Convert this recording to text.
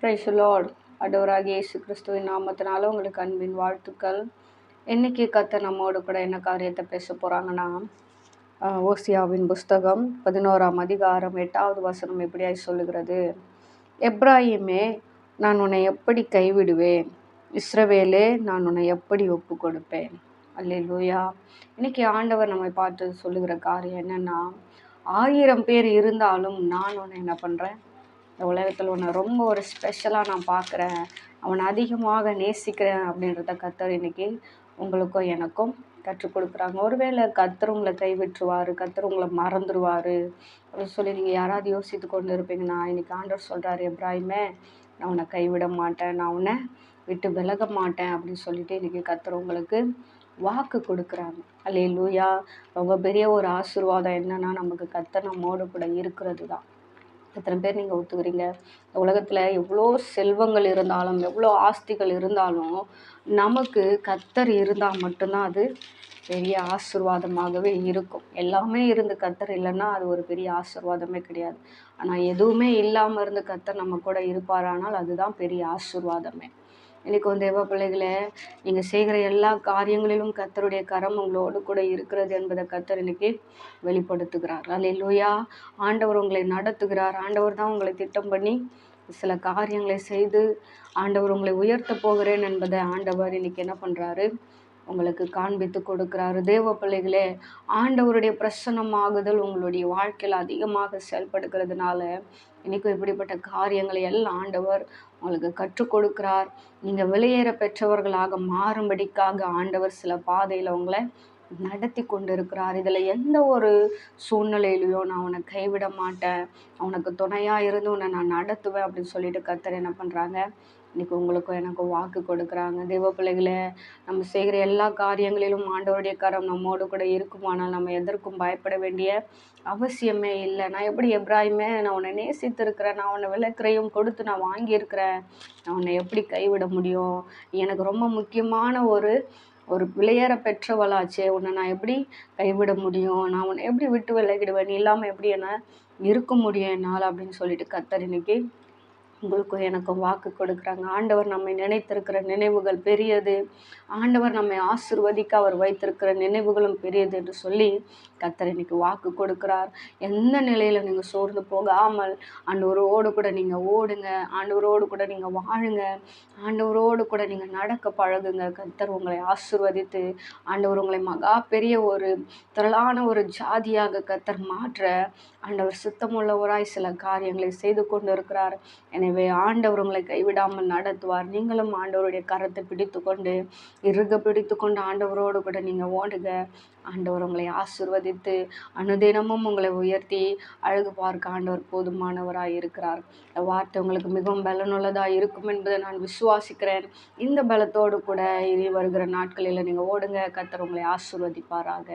Price Lord அடவராக இயேசு கிறிஸ்துவின் நாமத்தினால உங்களுக்கு அன்பின் வாழ்த்துக்கள். இன்றைக்கி கத்த நம்மோடு கூட என்ன காரியத்தை பேச போகிறாங்கன்னா ஓசியாவின் புஸ்தகம் பதினோராம் அதிகாரம் எட்டாவது வசனம் எப்படியாய் சொல்லுகிறது? எப்ராஹிமே நான் உன்னை எப்படி கைவிடுவேன்? இஸ்ரவேலே நான் உன்னை எப்படி ஒப்பு கொடுப்பேன் அல்லேலூயா. இன்றைக்கி ஆண்டவர் நம்மை பார்த்து சொல்லுகிற காரியம் என்னன்னா ஆயிரம் பேர் இருந்தாலும் நான் உன்னை என்ன பண்ணுறேன் இந்த உலகத்தில் உன்னை ரொம்ப ஒரு ஸ்பெஷலாக நான் பார்க்குறேன் அவனை அதிகமாக நேசிக்கிறேன் அப்படின்றத கத்தர் இன்னைக்கு உங்களுக்கும் எனக்கும் கற்றுக் கொடுக்குறாங்க. ஒருவேளை கத்தர் உங்களை கைவிட்டுருவார் கத்தர் உங்களை மறந்துடுவார் அப்படின்னு சொல்லி நீங்கள் யாராவது யோசித்து கொண்டு இருப்பீங்கன்னா இன்னைக்கு ஆண்டவர் சொல்கிறாரு எப்ராஹிமே நான் உன்னை கைவிட மாட்டேன். நான் உன்னை விட்டு விலக மாட்டேன். அப்படின்னு சொல்லிட்டு இன்றைக்கி கத்தர் உங்களுக்கு வாக்கு கொடுக்குறாங்க. அல்லே லூயா ரொம்ப பெரிய ஒரு ஆசீர்வாதம் என்னன்னா நமக்கு கத்தர் நம்மோடு கூட இருக்கிறது தான் எத்தனை பேர் நீங்கள் ஒத்துக்கிறீங்க? இந்த உலகத்தில் எவ்வளோ செல்வங்கள் இருந்தாலும் எவ்வளோ ஆஸ்திகள் இருந்தாலும் நமக்கு கத்தர் இருந்தால் மட்டும்தான் அது பெரிய ஆசிர்வாதமாகவே இருக்கும். எல்லாமே இருந்து கத்தர் இல்லைன்னா அது ஒரு பெரிய ஆசிர்வாதமே கிடையாது. ஆனால் எதுவுமே இல்லாமல் இருந்து கத்தர் நம்ம கூட இருப்பாரானால் அதுதான் பெரிய ஆசிர்வாதமே. இன்னைக்கு வந்து தேவ பிள்ளைகளே நீங்கள் செய்கிற எல்லா காரியங்களிலும் கத்தருடைய கரம் உங்களோடு கூட இருக்கிறது என்பதை கத்தர் இன்னைக்கு வெளிப்படுத்துகிறார். அல்லையா ஆண்டவர் உங்களை நடத்துகிறார். ஆண்டவர் தான் உங்களை திட்டம் பண்ணி சில காரியங்களை செய்து ஆண்டவர் உங்களை உயர்த்த போகிறேன் என்பதை ஆண்டவர் இன்னைக்கு என்ன பண்ணுறாரு உங்களுக்கு காண்பித்து கொடுக்கிறாரு. தேவ பிள்ளைகளே ஆண்டவருடைய பிரசன்னமாகுதல் உங்களுடைய வாழ்க்கையில் அதிகமாக செயல்படுகிறதுனால இன்றைக்கும் இப்படிப்பட்ட காரியங்களை எல்லாம் ஆண்டவர் உங்களுக்கு கற்றுக் கொடுக்கிறார். நீங்கள் வெளியேற பெற்றவர்களாக மாறும்படிக்காக ஆண்டவர் சில பாதையில் உங்களை நடத்தி கொண்டு இருக்கிறார் இதில் எந்த ஒரு சூழ்நிலையிலையும் நான் உன்னை கைவிட மாட்டேன். உனக்கு துணையாக இருந்து உன்னை நான் நடத்துவேன் அப்படின்னு சொல்லிட்டு கத்தர் என்ன பண்ணுறாங்க இன்றைக்கி உங்களுக்கும் எனக்கும் வாக்கு கொடுக்குறாங்க. தெய்வ பிள்ளைகளே நம்ம செய்கிற எல்லா காரியங்களிலும் ஆண்டவருடைய கரம் நம்மோடு கூட இருக்குமானால் நம்ம எதற்கும் பயப்பட வேண்டிய அவசியமே இல்லை. நான் எப்படி எப்ராஹிமே நான் உன்னை நேசித்திருக்கிறேன். நான் உன்னை விளக்கிறையும் கொடுத்து நான் வாங்கியிருக்கிறேன். நான் உன்னை எப்படி கைவிட முடியும்? எனக்கு ரொம்ப முக்கியமான ஒரு ஒரு விளையாட பெற்றவளாச்சே உன்னை நான் எப்படி கைவிட முடியும்? நான் உன்னை எப்படி விட்டு விலகிடுவேன்? நீ இல்லாமல் எப்படி என்ன இருக்க முடியும் என்னால் அப்படின்னு சொல்லிட்டு கத்தர் இன்னைக்கு உங்களுக்கும் எனக்கும் வாக்கு கொடுக்குறாங்க. ஆண்டவர் நம்மை நினைத்திருக்கிற நினைவுகள் பெரியது. ஆண்டவர் நம்மை ஆசிர்வதிக்க அவர் வைத்திருக்கிற நினைவுகளும் பெரியது என்று சொல்லி கத்தர் இன்னைக்கு வாக்கு கொடுக்கிறார். எந்த நிலையில் நீங்கள் சோர்ந்து போகாமல் ஆண்டவரோடு கூட நீங்கள் ஓடுங்க. ஆண்டவரோடு கூட நீங்கள் வாழுங்க. ஆண்டவரோடு கூட நீங்கள் நடக்க பழகுங்க. கத்தர் உங்களை ஆசிர்வதித்து ஆண்டவர் உங்களை மகா பெரிய ஒரு திரளான ஒரு ஜாதியாக கத்தர் மாற்ற ஆண்டவர் சித்தமுள்ளவராய் சில காரியங்களை செய்து கொண்டு இருக்கிறார் எனவே ஆண்டவர் உங்களை கைவிடாமல் நடத்துவார். நீங்களும் ஆண்டவருடைய கரத்தை பிடித்து கொண்டு இறுக பிடித்து கொண்டு ஆண்டவரோடு கூட நீங்கள் ஓடுங்க. ஆண்டவர் உங்களை ஆசிர்வதித்து அனுதினமும் உங்களை உயர்த்தி அழகு பார்க்க ஆண்டவர் போதுமானவராக இருக்கிறார். வார்த்தை உங்களுக்கு மிகவும் பலனுள்ளதாக இருக்கும் என்பதை நான் விசுவாசிக்கிறேன். இந்த பலத்தோடு கூட இனி வருகிற நாட்களில் நீங்கள் ஓடுங்க. கத்தர் உங்களை ஆசிர்வதிப்பாராக.